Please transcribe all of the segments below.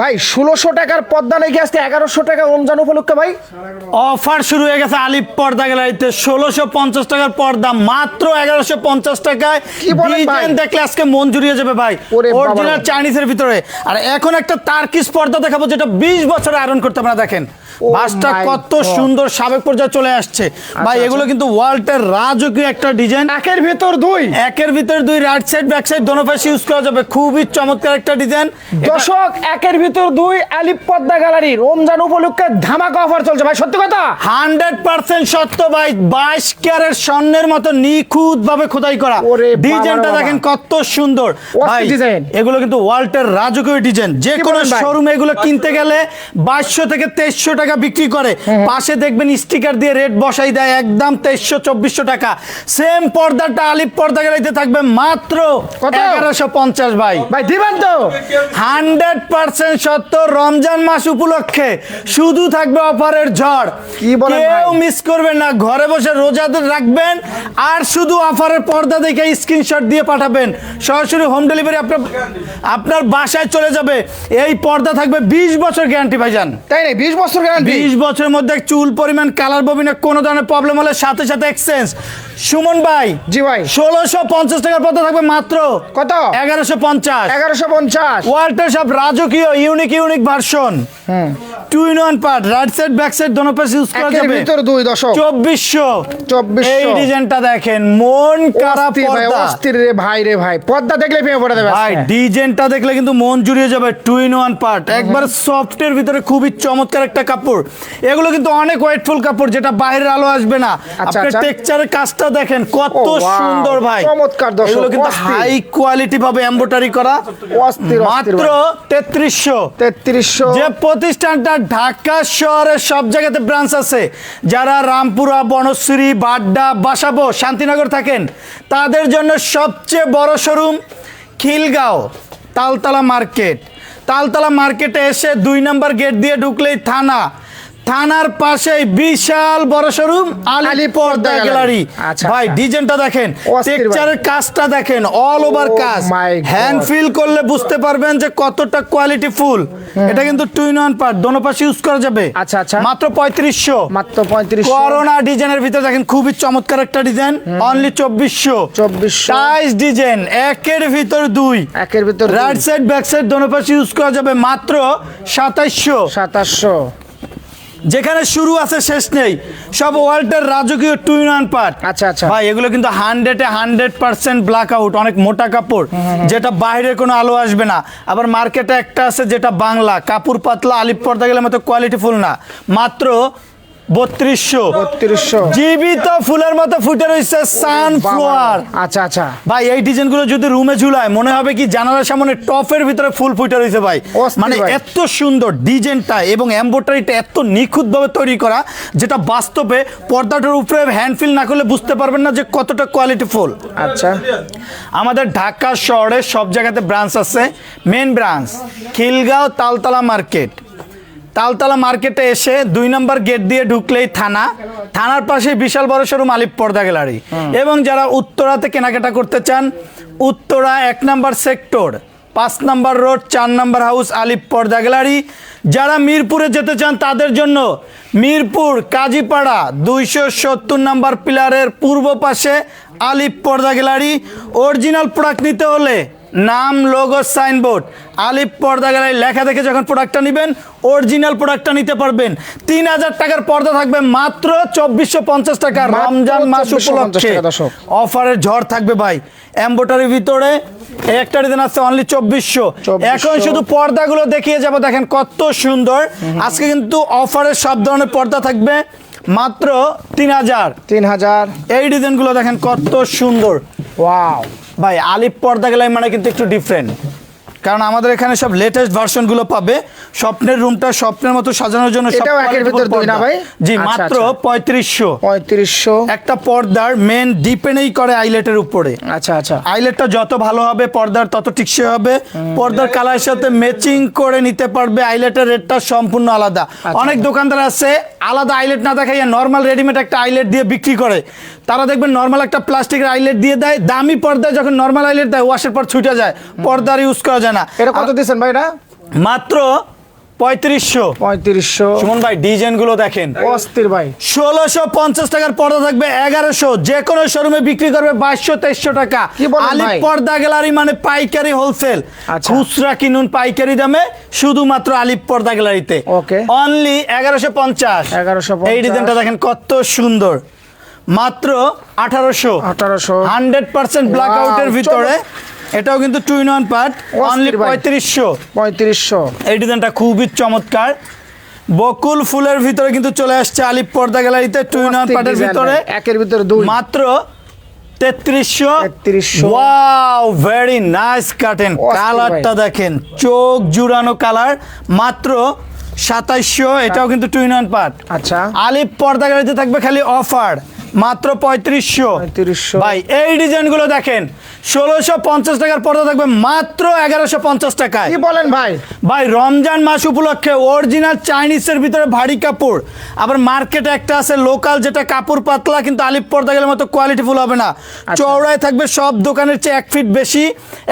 ভাই ষোলোশো টাকার পর্দা নাকি আজকে এগারোশো টাকা রমজান উপলক্ষে ভাই? অফার শুরু হয়ে গেছে আলিপ পর্দা গ্যালারিতে। ষোলোশো পঞ্চাশ টাকার পর্দা মাত্র এগারোশো পঞ্চাশ টাকায়? ডিজাইন দেখলে আজকে মন জুড়িয়ে যাবে ভাই। অরিজিনাল চাইনিজের ভিতরে। আর এখন একটা তার্কিস পর্দা দেখাবো যেটা বিশ বছর আয়রন করতে আপনারা দেখেন। বাসটা কত সুন্দর সাবেক পর্যায়ে চলে আসছে। ভাই আচ্ছা। এগুলো কিন্তু ওয়ার্ল্ডের রাজকীয় একটা ডিজাইন। একের ভিতর দুই। একের ভিতরে দুই রাইট সাইড ব্যাক সাইড দোনো পাশে ইউজ করা যাবে। খুবই চমৎকার একটা ডিজাইন। দশক একের ভিতর দুই আলিপ পদ্মা গ্যালারি রমজান উপলক্ষে ধামাকা অফার চলছে। ভাই সত্যি কথা? হান্ড্রেড পার্সেন্ট সত্য ভাই বাইশ ক্যারের স্বর্ণের মতো নিখুঁত ভাবে খোদাই করা। ডিজাইনটা দেখেন কত সুন্দর। ভাই ডিজাইন। এগুলো কিন্তু ওয়ার্ল্ডের রাজকীয় ডিজাইন। যে কোনো শোরুমে এগুলো কিনতে গেলে বাইশশো থেকে তেইশশো টাকা বিক্রি করে। পাশে দেখবেন স্টিকার দিয়ে রেট বসাই দেয় একদম তেইশশো চব্বিশশো টাকা। সেম পর্দাটা আলিপ পর্দা গাড়িতে থাকবে মাত্র এগারোশো পঞ্চাশ ভাই। ভাই দিবেন তো? হান্ড্রেড পার্সেন্ট সত্য রমজান মাস উপলক্ষে শুধু থাকবে অফারের ঝড়। কি কেউ মিস করবেন না ঘরে বসে রোজাদের রাখবেন আর শুধু অফারের পর্দা দেখে স্ক্রিনশট দিয়ে পাঠাবেন। সরাসরি হোম ডেলিভারি আপনার আপনার বাসায় চলে যাবে। এই পর্দা থাকবে বিশ বছর গ্যারান্টি ভাইজান। তাই না বিশ বছর গ্যারান্টি বিশ বছরের মধ্যে চুল, পরিমাণ কালার ববিনে কোনো ধরনের প্রবলেম হলে সাথে সাথে এক্সচেঞ্জ সুমন ভাই জি ভাই। ষোলোশো পঞ্চাশ টাকার পর্দা থাকবে মাত্র কত? এগারোশো পঞ্চাশ। এগারোশো পঞ্চাশ। ওয়াল্টার সব রাজকীয় unique unique version two in one part right side back side দোনো পাশে ইউজ করা যাবে। ভিতর দুই দশক চব্বিশশো। 2400 এই ডিজাইনটা দেখেন মন কারা পর্দা। অস্থির রে ভাই রে ভাই। পদ্মা দেখলে প্রেমে পড়ে দেবে ভাই। ডিজাইনটা দেখলে কিন্তু মন জুড়িয়ে যাবে টু ইন ওয়ান পার্ট একবার সফটের ভিতরে খুবই চমৎকার একটা কাপড়। এগুলো কিন্তু অনেক ওয়েটফুল কাপড় যেটা বাইরের আলো আসবে না। আচ্ছা, আপনার আচ্ছা। টেক্সচারের কাজটা দেখেন কত সুন্দর ভাই। চমৎকার এগুলো কিন্তু হাই কোয়ালিটি ভাবে এমব্রয়ডারি করা। মাত্র তেত্রিশশো। তেত্রিশশো। যে প্রতিষ্ঠানটা ঢাকা শহরের সব জায়গাতে ব্রাঞ্চ আছে যারা রামপুরা বনশ্রী বাড্ডা বাসাবো শান্তিনগর থাকেন তাদের জন্য সবচেয়ে বড় শোরুম খিলগাঁও তালতলা মার্কেট। তালতলা মার্কেটে এসে দুই নম্বর গেট দিয়ে ঢুকলেই থানা। থানার পাশেই বিশাল বড় শোরুম আলি পর্দা গ্যালারি। আচ্ছা, ভাই আচ্ছা। ডিজাইনটা দেখেন। টেক্সচারের কাজটা দেখেন অল ওভার Oh কাজ। হ্যান্ড ফিল করলে বুঝতে পারবেন যে কতটা কোয়ালিটি ফুল এটা কিন্তু টু ইন ওয়ান পার্ট দোনো পাশে ইউজ করা যাবে। আচ্ছা, আচ্ছা। মাত্র পঁয়ত্রিশশো। মাত্র পঁয়ত্রিশ করোনা ডিজাইনের ভিতরে দেখেন খুবই চমৎকার একটা ডিজাইন অনলি চব্বিশশো। 2400 টাইস ডিজাইন একের ভিতর দুই। একের ভিতর রাইট সাইড ব্যাক সাইড দোনো পাশে ইউজ করা যাবে মাত্র সাতাইশশো। সাতাশশো। যেখানে শুরু আছে শেষ নেই। সব ওয়ার্ল্ডের রাজকীয় টু ইন ওয়ান পার্ট আচ্ছা, আচ্ছা। ভাই এগুলো কিন্তু হান্ড্রেডে হান্ড্রেড পার্সেন্ট ব্ল্যাক আউট অনেক মোটা কাপড়। যেটা বাইরে কোনো আলো আসবে না। আবার মার্কেটে একটা আছে যেটা বাংলা কাপড় পাতলা আলিপ পর্দা গেলে মতো কোয়ালিটি ফুল না। মাত্র বত্রিশশো। বত্রিশশো। জীবিত ফুলের মতো ফুটে রয়েছে আচ্ছা আচ্ছা। ভাই এই ডিজাইনগুলো যদি রুমে ঝুলায় মনে হবে কি জানালার সামনে টপের ভিতরে ফুল ফুটে রয়েছে ভাই। মানে। এত সুন্দর ডিজাইনটা এবং এত নিখুঁতভাবে তৈরি করা যেটা বাস্তবে পর্দাটার উপরে হ্যান্ড ফিল না করলে বুঝতে পারবেন না যে কতটা কোয়ালিটি ফুল। আচ্ছা। আমাদের ঢাকা শহরে সব জায়গাতে ব্রাঞ্চ আছে main branch Khilgaon Taltala market Taltala মার্কেটে এসে দুই নম্বর গেট দিয়ে ঢুকলেই থানা। থানার পাশে বিশাল বড় শোরুম আলিপ পর্দা গ্যালারি এবং যারা উত্তরাতে কেনাকাটা করতে চান উত্তরা এক নম্বর সেক্টর পাঁচ নম্বর রোড চার নম্বর হাউস আলিপ পর্দা গ্যালারি। যারা মিরপুরে যেতে চান তাদের জন্য মিরপুর কাজীপাড়া দুইশো সত্তর নম্বর পিলারের পূর্ব পাশে আলিপ পর্দা গ্যালারি। অরিজিনাল প্রোডাক্ট নিতে হলে নাম লোগো সাইনবোর্ড আলিপ পর্দা গ্যালারি লেখা দেখে যখন প্রোডাক্টটা নেবেন অরিজিনাল প্রোডাক্টটা নিতে পারবেন। তিন হাজার টাকার পর্দা থাকবে মাত্র চব্বিশশো পঞ্চাশ টাকা। রমজান মাস উপলক্ষে। অফারের ঝড় থাকবে ভাই। এম্বোটারির ভিতরে একটা ডিজাইন আছে অনলি চব্বিশশো। 2400 এখন শুধু পর্দাগুলো দেখিয়ে যাব দেখেন কত সুন্দর। আজকে কিন্তু অফারের সব ধরনের পর্দা থাকবে মাত্র তিন হাজার। তিন হাজার। এই ডিজাইনগুলো দেখেন কত সুন্দর। ওয়াও ভাই আলিপ পর্দা গেলাই মানে কিন্তু একটু ডিফারেন্ট কারণ আমাদের এখানে সব লেটেস্ট ভার্সনগুলো পাবে। স্বপ্নের রুমটা স্বপ্নের মতো সাজানোর জন্য সব এটাও একের quality ভিতর full দুই না ভাই? জি আচ্ছা, মাত্র আচ্ছা। পঁয়ত্রিশশো। পঁয়ত্রিশশো। একটা পর্দার মেন ডিপেন্ডই করে আইলেটের উপরে। আচ্ছা আচ্ছা। আইলেটটা যত ভালো হবে পর্দার তত টিকসই হবে। পর্দার সাথে ম্যাচিং করে নিতে পারবে আইলেটের রেটটা সম্পূর্ণ আলাদা। আচ্ছা। অনেক দোকানদার আছে আলাদা আইলেট না দেখাইয়া নর্মাল রেডিমেড একটা আইলেট দিয়ে বিক্রি করে। তারা দেখবেন নর্মাল একটা প্লাস্টিকের আইলেট দিয়ে দেয় দামি পর্দায় যখন নর্মাল আইলেট দেয় ওয়াশের পর ছুটে যায় পর্দার ইউজ করা যায় না। এটা কত দিচ্ছেন ভাই এটা? মাত্র পঁয়ত্রিশশো। পঁয়ত্রিশশো। সুমন ভাই ডিজাইনগুলো দেখেন। অস্থির ভাই। ষোলোশো পঞ্চাশ টাকার পর্দা থাকবে এগারোশো। যে কোনো শোরুমে বিক্রি করবে বাইশশো তেইশশো টাকা। কি আলিপ পর্দা গ্যালারি মানে পাইকারি হোলসেল আচ্ছা। খুচরা কিনুন পাইকারি দামে শুধুমাত্র আলিপ পর্দা গ্যালারিতে। Okay. অনলি এগারোশো পঞ্চাশ। 1150 এই ডিজাইনটা দেখেন কত সুন্দর। মাত্র আঠারোশো। 1800 হান্ড্রেড পার্সেন্ট ব্ল্যাক আউটের ভিতরে এটাও কিন্তু two in one part only পঁয়ত্রিশশো। পঁয়ত্রিশশো। এই ডিজাইনটা খুবই চমৎকার। বকুল ফুলের ভিতরে কিন্তু চলে আসছে আলিপ পর্দা গ্যালারিতে টু ইন ওয়ান পার্টের ভিতরে। একের ভিতরে দুই। মাত্র তেত্রিশশো। 3300 ওয়াও ভেরি নাইস কাটেন কালারটা দেখেন চোখ জুড়ানো কালার মাত্র সাতাইশশো এটাও কিন্তু টু ইন ওয়ান পার্ট আচ্ছা। আলিপ পর্দা গাড়িতে থাকবে খালি অফার মাত্র পঁয়ত্রিশশো। 3500 ভাই এই ডিজাইনগুলো দেখেন ষোলোশো পঞ্চাশ টাকার পর্দা থাকবে মাত্র এগারোশো পঞ্চাশ টাকায়। কি বলেন ভাই? ভাই রমজান মাস উপলক্ষে অরিজিনাল চাইনিজের ভিতরে ভারী কাপড়। আবার মার্কেটে একটা আছে লোকাল যেটা কাপড় পাতলা কিন্তু আলিপ পর্দা গেলে মতো কোয়ালিটিফুল হবে না। চওড়ায় থাকবে সব দোকানের চেয়ে এক ফিট বেশি।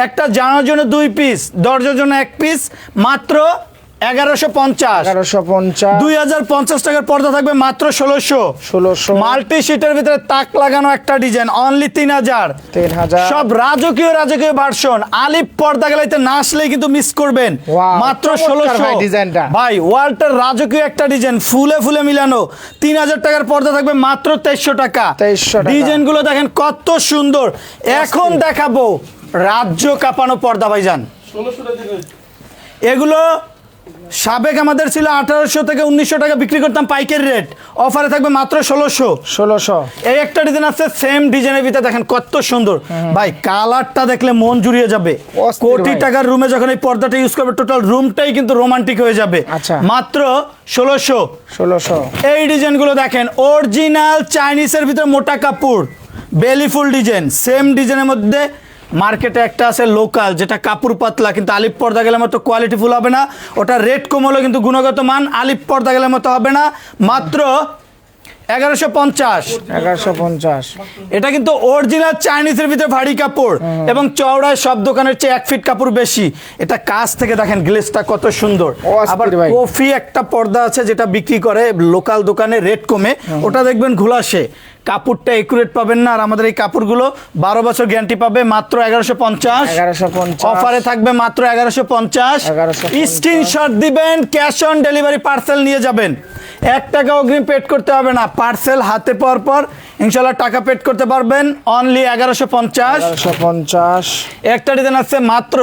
একটা জানার জন্য দুই পিস দরজার জন্য এক পিস মাত্র এগারোশো পঞ্চাশ। এগারোশো পঞ্চাশ। দুই হাজার পঞ্চাশ টাকার পর্দা থাকবে মাত্র ষোলোশো। ষোলোশো। মাল্টি শিটের ভিতরে তাক লাগানো একটা ডিজাইন অনলি তিন হাজার। তিন হাজার। সব রাজকীয় রাজকীয় ভার্সন আলিপ পর্দা গেলাইতে না আসলেই কিন্তু মিস করবেন। মাত্র ষোলোশো ভাই ডিজাইনটা। ভাই ওয়ালটার রাজকীয় একটা ডিজাইন ফুলে ফুলে মিলানো। তিন হাজার টাকার পর্দা থাকবে মাত্র তেইশশো টাকা। 2300 টাকা। ডিজাইনগুলো দেখেন কত সুন্দর। এখন দেখাবো রাজ্য কাঁপানো পর্দা ভাইজান। এগুলো সাবেক আমাদের ছিল আঠারোশো থেকে উনিশশো টাকা বিক্রি করতাম পাইকারি রেট। অফারে থাকবে মাত্র ষোলোশো। ষোলোশো। এই একটা ডিজাইন আছে সেম ডিজাইনের ভিতরে দেখেন কত সুন্দর। ভাই কালারটা দেখলে মন জুড়িয়ে যাবে। কোটি টাকার রুমে যখন এই পর্দাটা ইউজ করবে টোটাল রুমটাই কিন্তু রোমান্টিক হয়ে যাবে। আচ্ছা। মাত্র ষোলোশো। ষোলোশো। এই ডিজাইনগুলো দেখেন অরিজিনাল চাইনিজের ভিতরে মোটা কাপড় বেলিফুল ডিজাইন সেম ডিজাইনের মধ্যে মার্কেটে একটা আছে লোকাল যেটা কাপড় পাতলা কিন্তু আলিপ পর্দা গেলে মতো কোয়ালিটিফুল হবে না। ওটা রেট কম হলো কিন্তু গুণগত মান আলিপ পর্দা গেলে মতো হবে না। মাত্র এগারোশো পঞ্চাশ। এগারোশো পঞ্চাশ। এটা কিন্তু অরিজিনাল চাইনিজের ভিতরে ভারী কাপড় এবং চওড়ায় সব দোকানের চেয়ে এক ফিট কাপড় বেশি। এটা কাজ থেকে দেখেন গ্লেসটা কত সুন্দর। আবার। কফি একটা পর্দা আছে যেটা বিক্রি করে লোকাল দোকানে রেট কমে। ওটা দেখবেন ঘুলাসে। কাপড়টা একুরেট পাবেন না। আর আমাদের এই কাপড়গুলো বারো বছর গ্যারান্টি পাবে মাত্র এগারোশো পঞ্চাশ। অফারে থাকবে মাত্র এগারোশো পঞ্চাশ। 1150 স্ক্রিনশট দিবেন ক্যাশ অন ডেলিভারি পার্সেল নিয়ে যাবেন। এক টাকা অগ্রিম পেড করতে হবে না। পার্সেল হাতে পাওয়ার পর ইনশাল্লাহ টাকা পেড করতে পারবেন। অনলি এগারোশো পঞ্চাশ। পঞ্চাশ। একটা ডিজাইন আছে মাত্র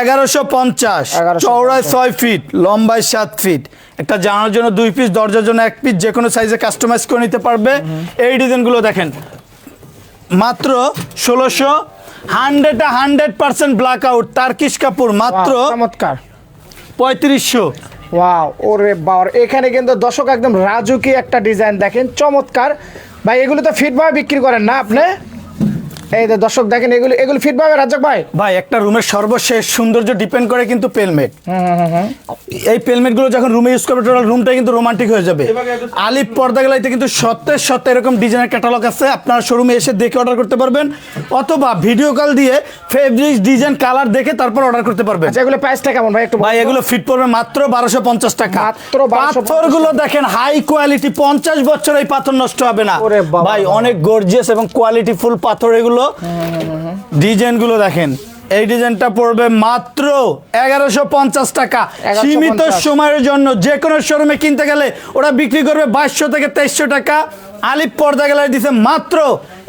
এগারোশো পঞ্চাশ। 1150 চৌড়ায় ছয় ফিট লম্বায় সাত ফিট। একটা জানার জন্য দুই পিস দরজার জন্য এক পিস যে কোনো সাইজে কাস্টমাইজ করে নিতে পারবে। এই ডিজাইনগুলো দেখেন। মাত্র ষোলোশো hundred hundred percent black out Turkish কাপড় মাত্র চমৎকার। পঁয়ত্রিশশো। ওয়াও ওরে বাবার এখানে কিন্তু দর্শক একদম রাজুকি একটা ডিজাইন দেখেন চমৎকার। ভাই এগুলো তো ফিট ভাবে বিক্রি করেন না আপনি? এই যে দর্শক দেখেন এগুলো এগুলো ফিট ভাবে রাজক ভাই? ভাই একটা রুমের সর্বশেষ সৌন্দর্য ডিপেন্ড করে কিন্তু পেলমেট এই পেলমেটগুলো যখন রুমে ইউজ করবে টোটাল রুমটা কিন্তু রোমান্টিক হয়ে যাবে। আলিপ পর্দা গেলাইতে কিন্তু সত্যের সত্য এরকম ডিজাইনের ক্যাটালগ আছে। আপনারা শোরুমে এসে দেখে অর্ডার করতে পারবেন অথবা ভিডিও কল দিয়ে ফেব্রিক ডিজাইন কালার দেখে তারপর অর্ডার করতে পারবেন। আচ্ছা এগুলো প্রাইসটা কেমন ভাই? একটু ভাই এগুলো ফিট পড়বে মাত্র বারোশো পঞ্চাশ টাকা। মাত্র 1250 পাথরগুলো দেখেন হাই কোয়ালিটি পঞ্চাশ বছর এই পাথর নষ্ট হবে না। ভাই অনেক গর্জিয়াস এবং কোয়ালিটি ফুল পাথর এগুলো। ডিজাইনগুলো দেখেন। এই ডিজাইনটা পড়বে মাত্র এগারোশো পঞ্চাশ টাকা। সীমিত সময়ের জন্য যে কোনো শোরুমে কিনতে গেলে ওরা বিক্রি করবে বাইশশো থেকে তেইশশো টাকা। আলিপ পর্দা গ্যালারি দিছে মাত্র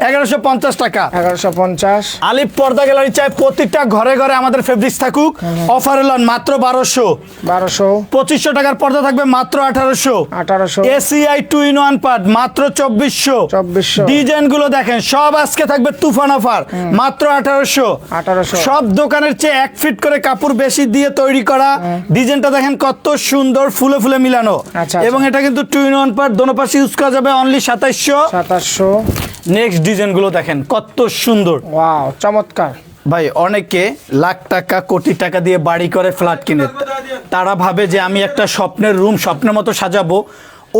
এগারোশো পঞ্চাশ টাকা। এগারোশো পঞ্চাশ। আলিপ পর্দা গ্যালারি চাই প্রত্যেকটা ঘরে ঘরে আমাদের ফেব্রিক্স থাকুক। অফার এলন মাত্র বারোশো। বারোশো। পঁচিশশো টাকার পর্দা থাকবে মাত্র আঠারোশো। আঠারোশো। ACI two in one part মাত্র চব্বিশশো। 2400 ডিজাইনগুলো দেখেন সব আজকে থাকবে তুফান অফার মাত্র আঠারোশো। 1800 সব দোকানের চেয়ে এক ফিট করে কাপড় বেশি দিয়ে তৈরি করা। ডিজাইনটা দেখেন কত সুন্দর ফুলে ফুলে মিলানো। আচ্ছা, এবং এটা কিন্তু টু ইন ওয়ান পার্ট দোনো পাশে ইউজ করা যাবে অনলি সাতাইশশো। সাতাশশো নেক্সট ডিজাইনগুলো দেখেন কত সুন্দর। ওয়াও চমৎকার। ভাই অনেকে লাখ টাকা কোটি টাকা দিয়ে বাড়ি করে ফ্ল্যাট কিনে। তারা ভাবে যে আমি একটা স্বপ্নের রুম স্বপ্নের মতো সাজাবো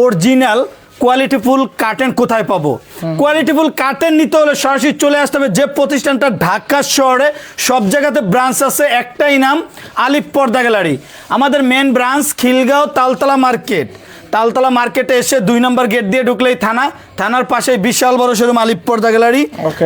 অরিজিনাল কোয়ালিটিফুল কার্টেন কোথায় পাবো? কোয়ালিটিফুল কার্টেন নিতে হলে সরাসরি চলে আসতে হবে যে প্রতিষ্ঠানটা ঢাকা শহরে সব জায়গাতে ব্রাঞ্চ আছে একটাই নাম আলিপ পর্দা গ্যালারি। আমাদের main branch Khilgaon Taltala market Taltala মার্কেটে এসে দুই নম্বর গেট দিয়ে ঢুকলেই থানা। থানার পাশে বিশাল বড় শোরুম আলিপ পর্দা গ্যালারি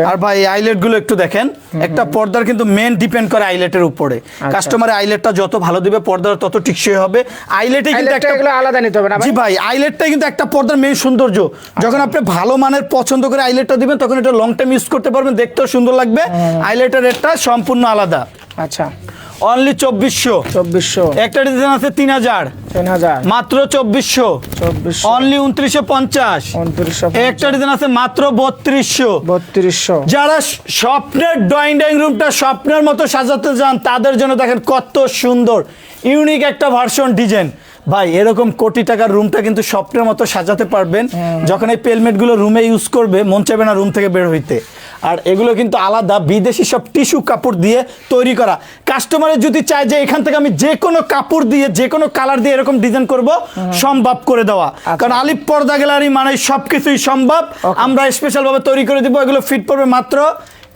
আর ভাই আইলেটগুলো একটু দেখেন। একটা পর্দার কিন্তু মেন ডিপেন্ড করে আইলেটের উপরে। আচ্ছা। কাস্টমার আইলেটটা যত ভালো দিবে পর্দার তত টিকসই হবে। আইলেটে কিন্তু একটা আলাদা নিতে হবে না ভাই? জি ভাই আইলেটটাই কিন্তু একটা পর্দার মেন সৌন্দর্য। যখন আপনি ভালো মানের পছন্দ করে আইলেটটা দিবেন তখন এটা লং টাইম ইউজ করতে পারবেন দেখতেও সুন্দর লাগবে। আইলেটের রেটটা সম্পূর্ণ আলাদা। আচ্ছা। অনলি চব্বিশশো। চব্বিশশো। একটা ডিজাইন আছে তিন হাজার। তিন হাজার। মাত্র চব্বিশশো। অনলি উনত্রিশশো পঞ্চাশ। উনত্রিশশো একটা ডিজাইন আছে মাত্র বত্রিশশো। বত্রিশশো। যারা স্বপ্নের ড্রয়িং ডাইনিং রুমটা স্বপ্নের মতো সাজাতে চান তাদের জন্য দেখেন কত সুন্দর ইউনিক একটা ভার্সন ডিজাইন ভাই এরকম কোটি টাকার রুমটা কিন্তু স্বপ্নের মতো সাজাতে পারবেন যখন এই পেলমেটগুলো রুমে ইউজ করবে মন চাইবে না রুম থেকে বের হইতে। আর এগুলো কিন্তু আলাদা বিদেশি সব টিস্যু কাপড় দিয়ে তৈরি করা। কাস্টমারের যদি চায় যে এখান থেকে আমি যে কোনো কাপড় দিয়ে যে কোনো কালার দিয়ে এরকম ডিজাইন করব সম্ভব করে দেওয়া। কারণ আলিপ পর্দা গ্যালারি মানে সব কিছুই সম্ভব আমরা স্পেশাল ভাবে তৈরি করে দিব এগুলো ফিট পড়বে মাত্র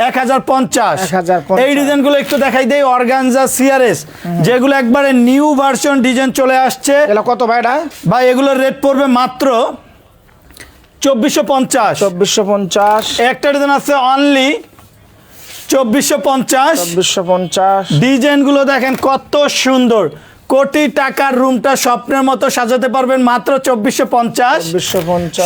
এক হাজার পঞ্চাশ। 1050 এই ডিজাইনগুলো একটু দেখাই দেই অর্গানজা সিআরএস যেগুলো একবারে নিউ ভার্সন ডিজাইন চলে আসছে। কত ভাইটা ভাই এগুলোর রেট পড়বে মাত্র চব্বিশশো পঞ্চাশ। চব্বিশশো পঞ্চাশ। একটা ডিজাইন আছে অনলি চব্বিশশো পঞ্চাশ। চব্বিশশো পঞ্চাশ। ডিজাইনগুলো দেখেন কত সুন্দর। কোটি টাকার রুমটা স্বপ্নের মতো সাজাতে পারবেন মাত্র চব্বিশশো পঞ্চাশ।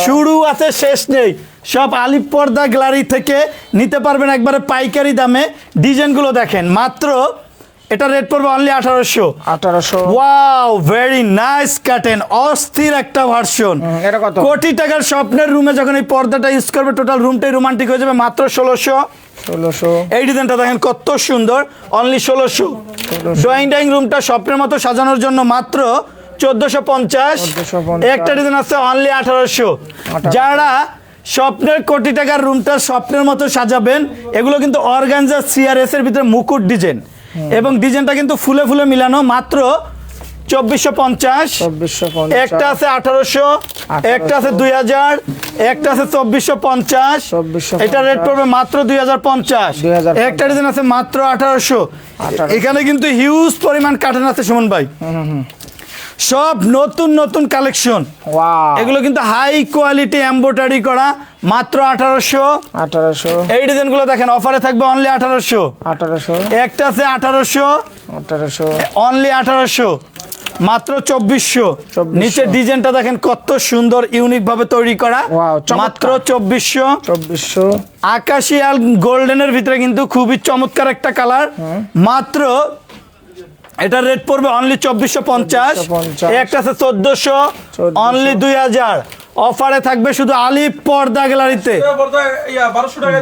শুরু আছে শেষ নেই। সব আলিপ পর্দা গ্যালারি থেকে নিতে পারবেন একবারে পাইকারি দামে। ডিজাইনগুলো দেখেন মাত্র এটা রেট পড়বে অনলি আঠারোশো। আঠারোশো। ওয়াও ভেরি নাইস কাটেন অস্থির একটা ভার্সন এটা কত? কোটি টাকার স্বপ্নের রুমে যখন এই পর্দাটা ইউজ করবে টোটাল রুমটাই রোমান্টিক হয়ে যাবে মাত্র ষোলোশো। ষোলোশো। এই ডিজাইনটা দেখেন কত সুন্দর। অনলি ষোলোশো। ড্রয়িং ডাইনিং রুমটা স্বপ্নের মতো সাজানোর জন্য মাত্র চোদ্দশো পঞ্চাশ। একটা ডিজাইন আছে অনলি আঠারোশো। যারা স্বপ্নের কোটি টাকার রুমটা স্বপ্নের মতো সাজাবেন এগুলো কিন্তু অর্গানজা সিআরএস এর ভিতরে মুকুট ডিজাইন এবং ডিজাইনটা কিন্তু ফুলে ফুলে মিলানো মাত্র চব্বিশশো পঞ্চাশ। একটা আছে আঠারোশো একটা আছে দুই হাজার একটা আছে চব্বিশশো পঞ্চাশ। 2450 এটা রেট পড়বে মাত্র দুই হাজার পঞ্চাশ। একটা ডিজাইন আছে মাত্র আঠারোশো। এখানে কিন্তু হিউজ পরিমাণ কাটান আছে সুমন ভাই। সব নতুন নতুন কালেকশন। এগুলো কিন্তু হাই কোয়ালিটি এম্বোটারি করা মাত্র আঠারোশো। আঠারোশো। এই ডিজাইনগুলো দেখেন অফারে থাকবে অনলি আঠারোশো। আঠারোশো। একটা আছে আঠারোশো। আঠারোশো। অনলি আঠারোশো। মাত্র চব্বিশশো। 2400 নিচের ডিজাইনটা দেখেন কত সুন্দর ইউনিক ভাবে তৈরি করা। মাত্র চব্বিশশো। চব্বিশশো। আকাশি আর গোল্ডেনের ভিতরে কিন্তু খুবই চমৎকার একটা কালার মাত্র এটা রেট পড়বে অনলি চব্বিশশো পঞ্চাশ। একটা আছে চোদ্দশো অনলি দুই হাজার। অফারে থাকবে শুধু আলিপ পর্দা গ্যালারিতে।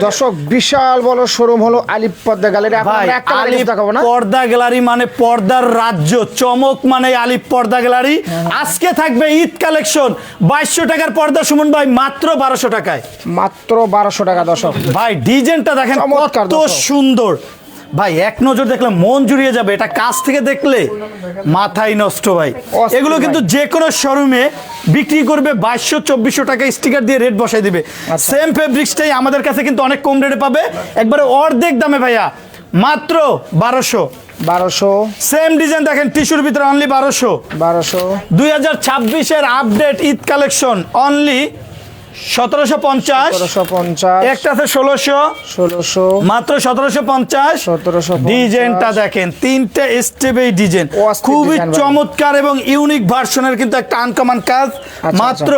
দর্শক বিশাল বড় শোরুম হলো আলিপ পদ্মা গ্যালারি। এখন একটা আলিপ আলিপ দেখাবো না? পর্দা গ্যালারি মানে পর্দার রাজ্য। চমক মানে আলিপ পর্দা গ্যালারি। আজকে থাকবে ঈদ কালেকশন। বাইশশো টাকার পর্দা সুমন ভাই মাত্র বারোশো টাকায়। মাত্র বারোশো টাকা দর্শক। ভাই ডিজাইনটা দেখেন কত সুন্দর। ভাই এক নজর দেখলে মন জুড়িয়ে যাবে এটা কাছ থেকে দেখলে মাথাই নষ্ট ভাই। এগুলো কিন্তু যে কোনো শোরুমে বিক্রি করবে বাইশশো চব্বিশশো টাকা স্টিকার দিয়ে রেট বসাই দিবে। আচ্ছা। সেম ফেব্রিক্সটাই আমাদের কাছে কিন্তু অনেক কম রেটে পাবে। একবারে অর্ধেক দামে ভাইয়া মাত্র বারোশো। বারোশো। সেম ডিজাইন দেখেন টিস্যুর ভিতরে অনলি বারোশো। বারোশো। দুই হাজার ছাব্বিশের আপডেট ঈদ কালেকশন অনলি সতেরোশো পঞ্চাশ। পঞ্চাশ। একটা আছে ষোলোশো। ষোলোশো। মাত্র সতেরোশো পঞ্চাশ। 1750 ডিজাইনটা দেখেন তিনটে স্টেপ এই ডিজাইন খুবই চমৎকার এবং ইউনিক ভার্সনের কিন্তু একটা আনকমন কাজ। আচ্ছা। মাত্র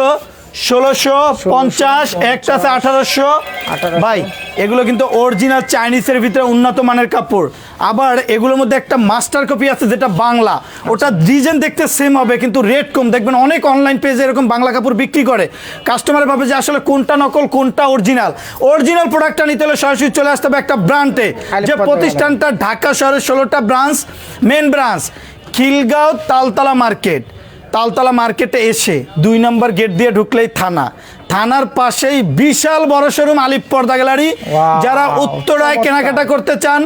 ষোলোশো পঞ্চাশ একটা আছে আঠারোশো। 1800 ভাই এগুলো কিন্তু অরিজিনাল চাইনিজের ভিতরে উন্নত মানের কাপড়। আবার এগুলোর মধ্যে একটা মাস্টার কপি আছে যেটা বাংলা। ওটা ডিজাইন দেখতে সেম হবে কিন্তু রেট কম। দেখবেন অনেক অনলাইন পেজে এরকম বাংলা কাপড় বিক্রি করে। কাস্টমার ভাবে যে আসলে কোনটা নকল কোনটা অরিজিনাল অরিজিনাল প্রোডাক্টটা নিতে হলে সরাসরি চলে আসতে হবে একটা ব্রান্ডে যে প্রতিষ্ঠানটা ঢাকা শহরের ষোলোটা branch main branch Khilgaon Taltala market Taltala মার্কেটে এসে দুই নম্বর গেট দিয়ে ঢুকলেই থানা। থানার পাশেই বিশাল বড় শোরুম আলিপ পর্দা গ্যালারি। যারা উত্তরায় কেনাকাটা করতে চান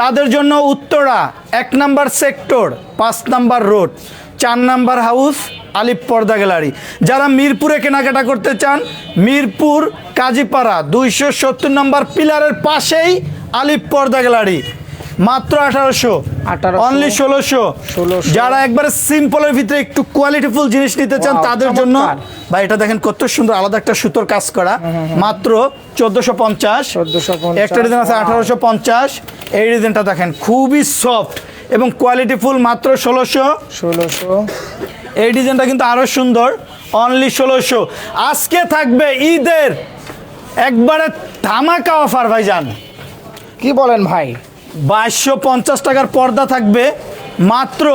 তাদের জন্য উত্তরা এক নাম্বার সেক্টর পাঁচ নাম্বার রোড চার নাম্বার হাউস আলিপ পর্দা গ্যালারি। যারা মিরপুরে কেনাকাটা করতে চান মিরপুর কাজীপাড়া দুইশো সত্তর নম্বর পিলারের পাশেই আলিপ পর্দা গ্যালারি। মাত্র আঠারোশো। অনলি ষোলোশো। 1600 যারা একবারে সিম্পলের ভিতরে একটু কোয়ালিটিফুল জিনিস নিতে চান তাদের জন্য। ভাই এটা দেখেন কত সুন্দর আলাদা একটা সুতোর কাজ করা। মাত্র চোদ্দোশো পঞ্চাশ। একটা ডিজাইন আছে আঠারোশো পঞ্চাশ। এই ডিজাইনটা দেখেন খুবই সফট এবং কোয়ালিটিফুল মাত্র ষোলোশো। ষোলোশো। এই ডিজাইনটা কিন্তু আরও সুন্দর। অনলি ষোলোশো। আজকে থাকবে ঈদের একবারে ধামাকা অফার ভাইজান। কি বলেন ভাই? বাইশশো পঞ্চাশ টাকার পর্দা থাকবে মাত্র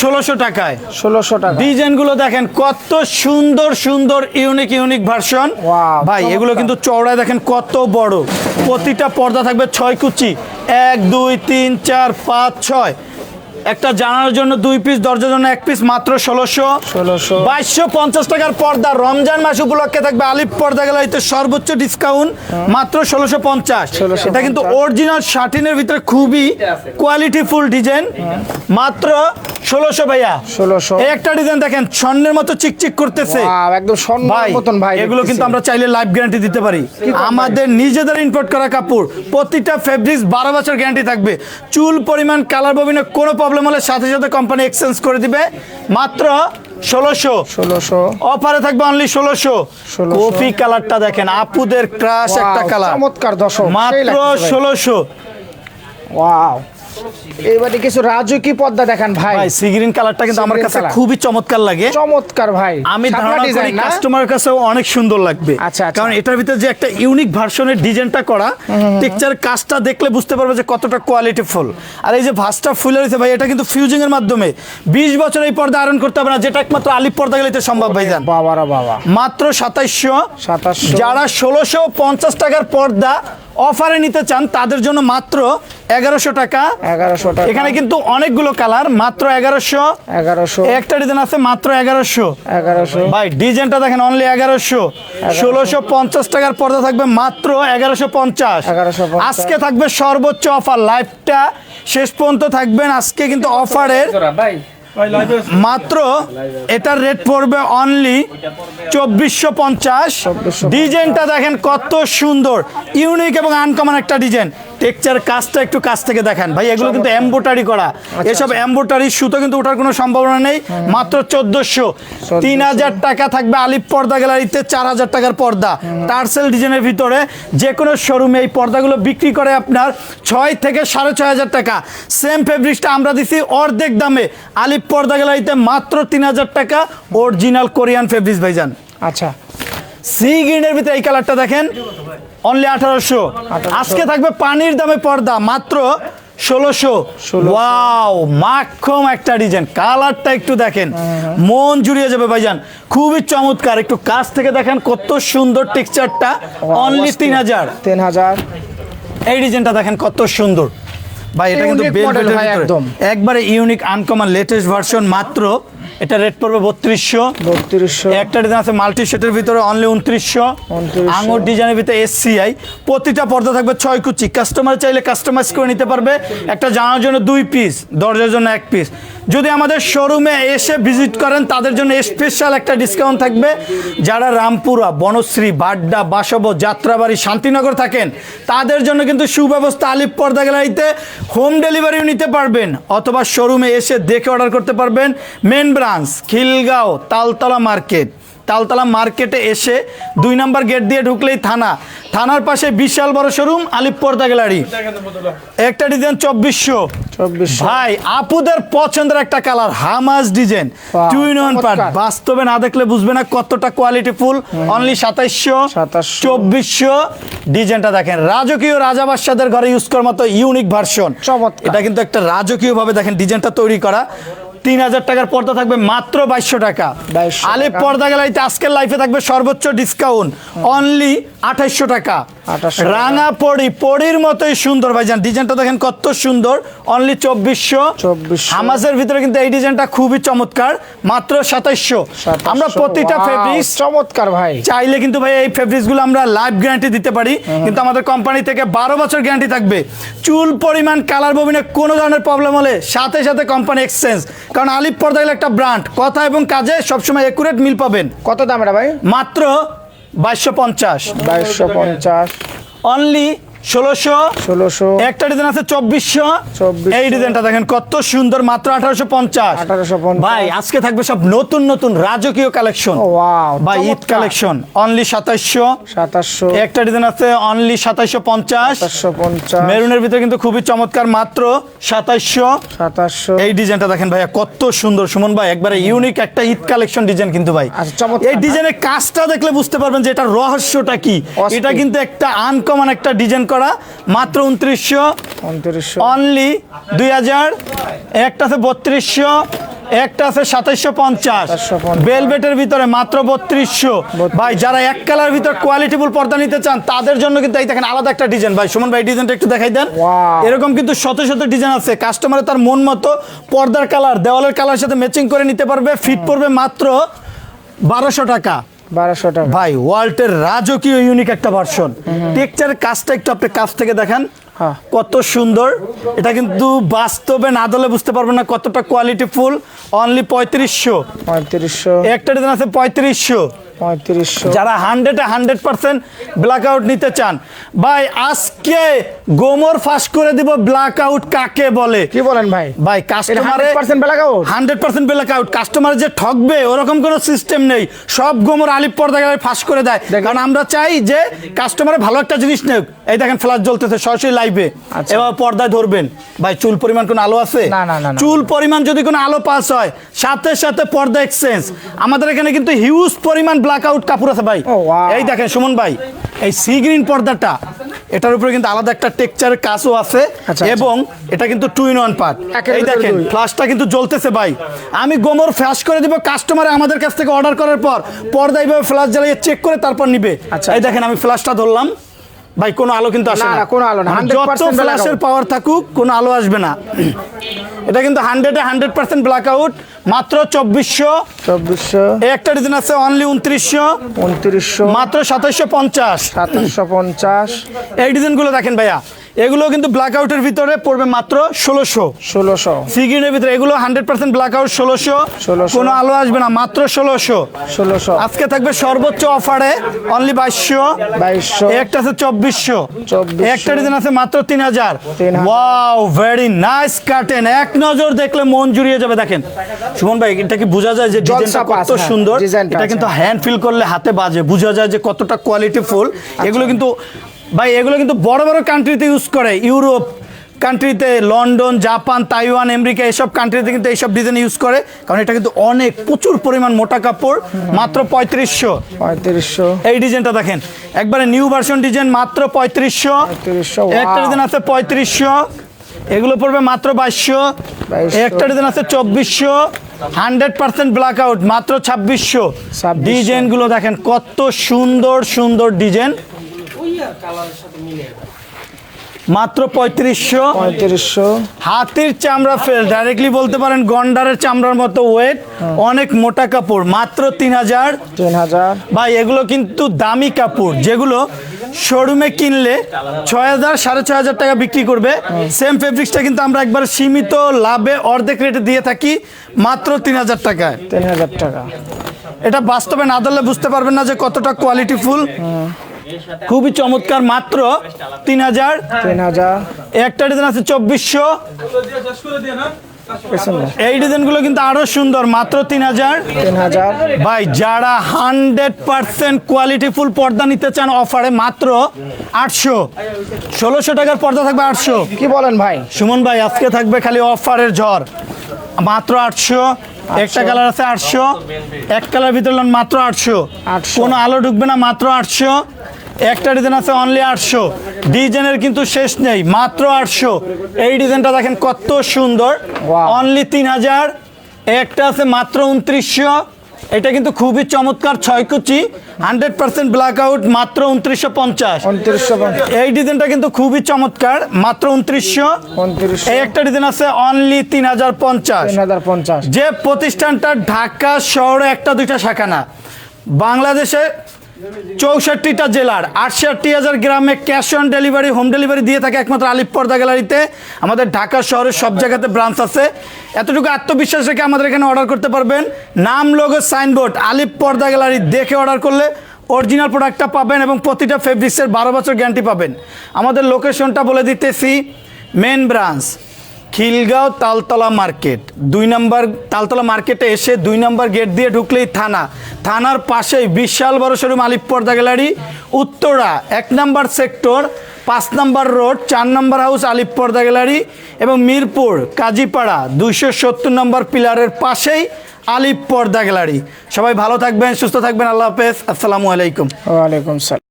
ষোলোশো টাকায়। ষোলোশো টাকা। ডিজাইনগুলো দেখেন কত সুন্দর সুন্দর ইউনিক ইউনিক ভার্সন। ভাই এগুলো কিন্তু চওড়ায় দেখেন কত বড়। প্রতিটা পর্দা থাকবে ছয় কুচি। এক দুই তিন চার পাঁচ ছয়। একটা জানার জন্য দুই পিস দরজার জন্য এক পিস মাত্র ষোলোশো। 1600 বাইশশো পঞ্চাশ টাকার পর্দা। রমজান মাস উপলক্ষে থাকবে আলিপ পর্দা গ্যালারিতে সর্বোচ্চ ডিসকাউন্ট মাত্র ষোলোশো পঞ্চাশ। এটা কিন্তু অরিজিনাল শার্টিনের ভিতরে খুবই কোয়ালিটিফুল ডিজাইন মাত্র ষোলোশো ভাইয়া। 1600 এই একটা ডিজাইন দেখেন স্বর্ণের মতো চিকচিক করতেছে। একদম স্বর্ণ ভাই মতন ভাই এগুলো কিন্তু আমরা চাইলে লাইফ গ্যারান্টি দিতে পারি। আমাদের নিজেদের ইম্পোর্ট করা কাপড় প্রতিটা ফেব্রিক্স বারো বছর গ্যারান্টি থাকবে। চুল পরিমাণ কালার ববিনে কোনো প্রবলেম হলে সাথে সাথে কোম্পানি এক্সচেঞ্জ করে দিবে। মাত্র ষোলোশো। ষোলোশো। অফারে থাকবে অনলি ষোলোশো। 1600 কফি কালারটা দেখেন আপুদের ক্রাশ একটা কালার চমৎকার দশ মাত্র ষোলোশো। ওয়াও এইবারে কিছু রাজুকি পর্দা দেখান ভাই। ভাই সিগ্রিন কালারটা কিন্তু আমার কাছে খুবই চমৎকার লাগে। চমৎকার ভাই। আমি ধারণা করি কাস্টমার কাছেও অনেক সুন্দর লাগবে। আচ্ছা, আচ্ছা। কারণ এটার ভিতরে যে একটা ইউনিক ভার্সনের ডিজাইনটা করা টেক্সচার কাজটা দেখলে বুঝতে পারবে যে কতটা কোয়ালিটি ফুল আর এই যে ভাসটা ফুলে রয়েছে ভাই এটা কিন্তু ফিউজিং এর মাধ্যমে। 20 বছর এই পর্দা আয়রন করতে হবে না যেটা একমাত্র আলিপ পর্দা গেলে সম্ভব ভাইজান বাবারা বাবা। মাত্র সাতাইশশো। 2700 যারা ষোলোশো পঞ্চাশ টাকার পর্দা অফারে নিতে চান তাদের জন্য মাত্র এগারোশো টাকা। এগারোশো টাকা। এখানে কিন্তু অনেকগুলো কালার মাত্র এগারোশো। এগারোশো। একটা ডিজাইন আছে মাত্র এগারোশো। এগারোশো। ভাই ডিজাইনটা দেখেন অনলি এগারোশো। ষোলোশো পঞ্চাশ টাকার পর্দা থাকবে মাত্র এগারোশো পঞ্চাশ। 1150 আজকে থাকবে সর্বোচ্চ অফার লাইভটা শেষ পর্যন্ত থাকবেন। আজকে কিন্তু অফারের মাত্র এটার রেট পড়বে অনলি চব্বিশশো পঞ্চাশ। ডিজাইনটা দেখেন কত সুন্দর ইউনিক এবং আনকমন একটা ডিজাইন। টেক্সচার কাজটা একটু কাছ থেকে দেখেন। ভাই এগুলো কিন্তু এম্বোটারি করা। এসব এম্বোটারি সুতো কিন্তু ওঠার কোনো সম্ভাবনা নেই। মাত্র চোদ্দশো। তিন হাজার টাকা থাকবে আলিপ পর্দা গ্যালারিতে চার হাজার টাকার পর্দা। টার্সেল ডিজাইনের ভিতরে যে কোনো শোরুমে এই পর্দাগুলো বিক্রি করে আপনার ছয় থেকে সাড়ে ছয় হাজার টাকা। সেম ফেব্রিক্সটা আমরা দিছি অর্ধেক দামে। আলিপ পর্দা গ্যালারিতে মাত্র তিন হাজার টাকা। অরিজিনাল কোরিয়ান ফেব্রিক্স ভাইজান। আচ্ছা। সি গ্রিনের ভিতরে এই কালারটা দেখেন। অনলি আঠারোশো। আজকে থাকবে পানির দামে পর্দা মাত্র ষোলোশো। ওয়াও মাখম একটা ডিজাইন কালারটা একটু দেখেন। মন জুড়িয়ে যাবে ভাইজান। খুবই চমৎকার। একটু কাছ থেকে দেখেন কত সুন্দর টেক্সচারটা অনলি তিন হাজার। তিন হাজার। এই ডিজাইনটা দেখেন কত সুন্দর। ভাই এটা কিন্তু। একবারে ইউনিক আনকমন লেটেস্ট ভার্সন মাত্র এটা রেট পড়বে বত্রিশশো। বত্রিশশো। একটা ডিজাইন আছে মাল্টি সেটের ভিতরে অনলি উনত্রিশশো। আঙুর ডিজাইনের ভিতরে এসসিআই প্রতিটা পর্দা থাকবে ছয় কুচি। কাস্টমার চাইলে কাস্টমাইজ করে নিতে পারবে। একটা জানার জন্য দুই পিস দরজার জন্য এক পিস যদি আমাদের শোরুমে এসে ভিজিট করেন, তাদের জন্য স্পেশাল একটা ডিসকাউন্ট থাকবে। যারা রামপুরা, বনশ্রী, বাড্ডা, বাসব, যাত্রাবাড়ি, শান্তিনগর থাকেন, তাদের জন্য কিন্তু সুব্যবস্থা আলিপ পর্দা গ্যালারিতে হোম ডেলিভারিও নিতে পারবেন, অথবা শোরুমে এসে দেখে অর্ডার করতে পারবেন। Main branch Khilgaon, Taltola market Taltola মার্কেটে এসে দুই নাম্বার গেট দিয়ে ঢুকলেই থানা। থানার পাশে বিশাল বড় শোরুম আলিপ পর্দা গ্যালারি। একটা ডিজাইন চব্বিশশো। ভাই আপুদের পছন্দের একটা colour Hamas design. Wow, two in one part বাস্তবে না দেখলে বুঝবে না কতটা কোয়ালিটি ফুল অনলি সাতাইশশো চব্বিশশো। ডিজাইনটা দেখেন রাজকীয় রাজা বাদশাদের ঘরে ইউজ করার মতো ইউনিক ভার্সন। এটা কিন্তু একটা রাজকীয় ভাবে দেখেন ডিজাইনটা তৈরি করা। তিন হাজার টাকার পর্দা থাকবে মাত্র বাইশশো টাকা। 2200 আলিফ পর্দা গেলাইতে আজকের লাইফে থাকবে সর্বোচ্চ ডিসকাউন্ট অনলি আঠাইশশো টাকা। রাঙা পড়ি পড়ির মতোই সুন্দর ভাইজান। ডিজাইনটা দেখেন কত সুন্দর অনলি চব্বিশশো। 2400 হামাজের ভিতরে কিন্তু এই ডিজাইনটা খুবই চমৎকার মাত্র সাতাইশশো। আমরা প্রতিটা ফেব্রিক্স চমৎকার ভাই। চাইলে কিন্তু ভাই এই ফেব্রিক্সগুলো আমরা লাইফ গ্যারান্টি দিতে পারি। কিন্তু আমাদের কোম্পানি থেকে বারো বছর গ্যারান্টি থাকবে। চুল পরিমাণ কালার ববিনে কোনো ধরনের প্রবলেম হলে সাথে সাথে কোম্পানি এক্সচেঞ্জ কারণ আলিফ পর্দা হলো একটা ব্র্যান্ড। কথা এবং কাজে সবসময় একুরেট মিল পাবেন। কত দাম এটা ভাই? মাত্র বাইশশো পঞ্চাশ। বাইশশো পঞ্চাশ। অনলি ষোলোশো। ষোলোশো। একটা ডিজাইন আছে চব্বিশশো। এই ডিজাইনটা দেখেন কত সুন্দর মাত্র আঠারোশো পঞ্চাশ। ভাই আজকে থাকবে সব নতুন নতুন রাজকীয় কালেকশন বা ঈদ কালেকশন অনলি সাতাইশশো। সাতাশশো একটা ডিজাইন আছে অনলি সাতাইশশো পঞ্চাশ। পঞ্চাশ। মেরুনের ভিতরে কিন্তু খুবই চমৎকার মাত্র সাতাইশশো। সাতাশশো এই ডিজাইনটা দেখেন ভাইয়া কত সুন্দর। সুমন ভাই একবারে ইউনিক একটা ঈদ কালেকশন ডিজাইন কিন্তু ভাই। এই ডিজাইনের কাজটা দেখলে বুঝতে পারবেন যে এটার রহস্যটা কি। এটা কিন্তু একটা আনকমন একটা ডিজাইন করা মাত্র উনত্রিশশো। উনত্রিশশো। অনলি দুই হাজার একটা আছে বত্রিশশো একটা আছে সাতাইশশো পঞ্চাশ। বেলবেটের ভিতরে মাত্র বত্রিশশো। ভাই যারা এক কালার ভিতর কোয়ালিটিফুল পর্দা নিতে চান তাদের জন্য কিন্তু এই দেখেন আলাদা একটা ডিজাইন ভাই সুমন ভাই ডিজাইনটা একটু দেখাই দেন। এরকম কিন্তু শত শত ডিজাইন আছে। কাস্টমারের তার মন মতো পর্দার কালার দেওয়ালের কালার সাথে ম্যাচিং করে নিতে পারবে। ফিট পড়বে মাত্র বারোশো টাকা। বারোশো টাকা। ভাই ওয়ার্ল্ডের রাজকীয় ইউনিক একটা ভার্সন টেকচার কাজটা একটু আপনি কাছ থেকে দেখান। হ্যাঁ। কত সুন্দর। এটা কিন্তু বাস্তবে না দলে বুঝতে পারবেন না কতটা কোয়ালিটি ফুল অনলি পঁয়ত্রিশশো। পঁয়ত্রিশশো। একটা ডিজাইন আছে পঁয়ত্রিশশো। যারা হান্ড্রেডে হান্ড্রেড পার্সেন্ট ব্ল্যাক আউট নিতে চান। ভাই আজকে গোমর ফাঁস করে দিব ব্ল্যাক আউট কাকে বলে? কি বলেন ভাই? ভাই কাস্টমারে hundred percent black out customer যে ঠকবে ওরকম কোনো সিস্টেম নেই। সব গোমর আলিপ পর্দা গেলে ফাঁস করে দেয়। কারণ আমরা চাই যে কাস্টমারে ভালো একটা জিনিস নেক। এই দেখেন ফ্ল্যাশ জ্বলতেছে সরাসরি লাইভে আচ্ছা। এবার পর্দায় ধরবেন। ভাই চুল পরিমাণ কোনো আলো আছে? না, না, না, না। চুল পরিমাণ যদি কোনো আলো পাস হয় সাথে সাথে পর্দা এক্সচেঞ্জ আমাদের এখানে কিন্তু হিউজ পরিমাণ ব্ল্যাক আউট কাপড় আছে ভাই। এই দেখেন সুমন ভাই এই সি গ্রিন পর্দাটা এটার উপরে কিন্তু আলাদা একটা টেকচার কাজও আছে আচ্ছা। এবং এটা কিন্তু টু ইন ওয়ান পার্ট এই দেখেন ফ্ল্যাশটা ফ্লাশটা কিন্তু জ্বলতেছে ভাই। আমি গোমর ফ্ল্যাশ করে দিব কাস্টমারে আমাদের কাছ থেকে অর্ডার করার পর পর্দা এইভাবে ফ্ল্যাশ জ্বালিয়ে চেক করে তারপর নিবে। আচ্ছা, এই দেখেন আমি ফ্ল্যাশটা ধরলাম। ভাই কোনো আলো কিন্তু আসে না, কোনো আলো না, 100% যত ফ্ল্যাশের পাওয়ার থাকুক কোনো আলো আসবে না। এটা কিন্তু হান্ড্রেডে হান্ড্রেড পার্সেন্ট ব্ল্যাক আউট মাত্র চব্বিশশো। চব্বিশশো। একটা ডিজাইন আছে অনলি উনত্রিশশো। উনত্রিশশো। মাত্র সাতাশশো পঞ্চাশ। সাতাশশো পঞ্চাশ। এই ডিজাইনগুলো দেখেন ভাইয়া। এগুলো কিন্তু ব্ল্যাক আউটের ভিতরে পড়বে মাত্র ষোলোশো। ষোলোশো। সিগ্রিনের ভিতরে এগুলো হান্ড্রেড পার্সেন্ট ব্ল্যাক আউট ষোলোশো। 1600 কোনো আলো আসবে না মাত্র ষোলোশো। ষোলোশো। আজকে থাকবে সর্বোচ্চ অফারে অনলি বাইশশো। বাইশশো। একটা আছে চব্বিশশো। একটা ডিজাইন আছে মাত্র তিন হাজার। ওয়াও ভেরি নাইস কাটেন এক নজর দেখলে মন জুড়িয়ে যাবে দেখেন। সুমন ভাই এটা কি বোঝা যায় যে ডিজাইনটা কত হ্যাঁ, সুন্দর? এটা কিন্তু হ্যান্ড ফিল করলে হাতে বাজে। বোঝা যায় যে কতটা কোয়ালিটি ফুল আচ্ছা। এগুলো কিন্তু ভাই এগুলো কিন্তু বড় বড় কান্ট্রিতে ইউজ করে। ইউরোপ কান্ট্রিতে লন্ডন জাপান তাইওয়ান আমেরিকা এসব কান্ট্রিতে কিন্তু এইসব ডিজাইন ইউজ করে। কারণ এটা কিন্তু অনেক প্রচুর পরিমাণ মোটা কাপড় মাত্র পঁয়ত্রিশশো। পঁয়ত্রিশশো। এই ডিজাইনটা দেখেন একবারে নিউ ভার্সন ডিজাইন মাত্র পঁয়ত্রিশশো। একটা. ডিজাইন আছে পঁয়ত্রিশশো। এগুলো পড়বে মাত্র বাইশশো। একটা ডিজাইন আছে চব্বিশশো। হান্ড্রেড পার্সেন্ট ব্ল্যাক আউট মাত্র ছাব্বিশশো। ডিজাইনগুলো দেখেন কত সুন্দর সুন্দর ডিজাইন মাত্র পঁয়ত্রিশশো। পঁয়ত্রিশশো। হাতির চামড়া ফেল ডাইরেক্টলি বলতে পারেন গন্ডারের চামড়ার মতো ওয়েট অনেক মোটা কাপড় মাত্র তিন হাজার। তিন হাজার। ভাই এগুলো কিন্তু দামি কাপড় যেগুলো শোরুমে কিনলে ছয় হাজার সাড়ে ছয় হাজার টাকা বিক্রি করবে। সেম ফেব্রিক্সটা কিন্তু আমরা একবার সীমিত লাভে অর্ধেক রেটে দিয়ে থাকি মাত্র তিন হাজার টাকায়। তিন হাজার টাকা। এটা বাস্তবে না ধরলে বুঝতে পারবেন না যে কতটা কোয়ালিটি ফুল খুবই চমৎকার মাত্র তিন হাজার। তিন হাজার। একটা ডিজাইন আছে চব্বিশশো। এই ডিজাইনগুলো কিন্তু আরও সুন্দর মাত্র তিন হাজার। তিন হাজার। ভাই যারা হান্ড্রেড পার্সেন্ট কোয়ালিটি ফুল পর্দা নিতে চান অফারে মাত্র আটশো। ষোলোশো টাকার পর্দা থাকবে আটশো। কি বলেন ভাই? সুমন ভাই আজকে থাকবে খালি অফারের ঝড়। মাত্র আটশো। একটা কালার আছে আটশো। এক কালার ভিতরে মাত্র আটশো। 800 কোনো আলো ঢুকবে না মাত্র আটশো। একটা ডিজাইন আছে অনলি আটশো। ডিজাইনের কিন্তু শেষ নেই মাত্র আটশো। এই ডিজাইনটা দেখেন কত সুন্দর। অনলি তিন হাজার। একটা আছে মাত্র উনত্রিশশো। এটা কিন্তু খুবই চমৎকার ছয় কুচি হান্ড্রেড পার্সেন্ট ব্ল্যাক আউট মাত্র উনত্রিশশো পঞ্চাশ। এই ডিজাইনটা কিন্তু খুবই চমৎকার মাত্র উনত্রিশশো। এই একটা ডিজাইন আছে অনলি তিন হাজার পঞ্চাশ। তিন হাজার পঞ্চাশ। যে প্রতিষ্ঠানটা ঢাকা শহরে একটা দুইটা শাখা না বাংলাদেশে চৌষট্টিটা জেলার আটষট্টি হাজার গ্রামে cash on delivery, home delivery দিয়ে থাকে একমাত্র আলিপ পর্দা গ্যালারিতে। আমাদের ঢাকা শহরের সব জায়গাতে ব্রাঞ্চ আছে। এতটুকু আত্মবিশ্বাস রেখে আমাদের এখানে অর্ডার করতে পারবেন। নাম লোগো সাইনবোর্ড আলিপ পর্দা গ্যালারি দেখে অর্ডার করলে অরিজিনাল প্রোডাক্টটা পাবেন এবং প্রতিটা ফেব্রিক্সের বারো বছর গ্যারান্টি পাবেন। আমাদের লোকেশনটা বলে দিতেছি main branch Khilgaon Taltola market. দুই নম্বর তালতলা মার্কেটে এসে দুই নম্বর গেট দিয়ে ঢুকলেই থানা। থানার পাশেই বিশাল বড় শোরুম আলিপ পর্দা গ্যালারি। উত্তরা এক নম্বর সেক্টর, পাঁচ নম্বর রোড, চার নম্বর হাউস আলিপ পর্দা গ্যালারি এবং মিরপুর, কাজীপাড়া দুইশো সত্তর নম্বর পিলারের পাশেই আলিপ পর্দা গ্যালারি। সবাই ভালো থাকবেন, সুস্থ থাকবেন, আল্লাহ হাফেজ। আসসালামু আলাইকুম। ওয়ালাইকুম সালাম।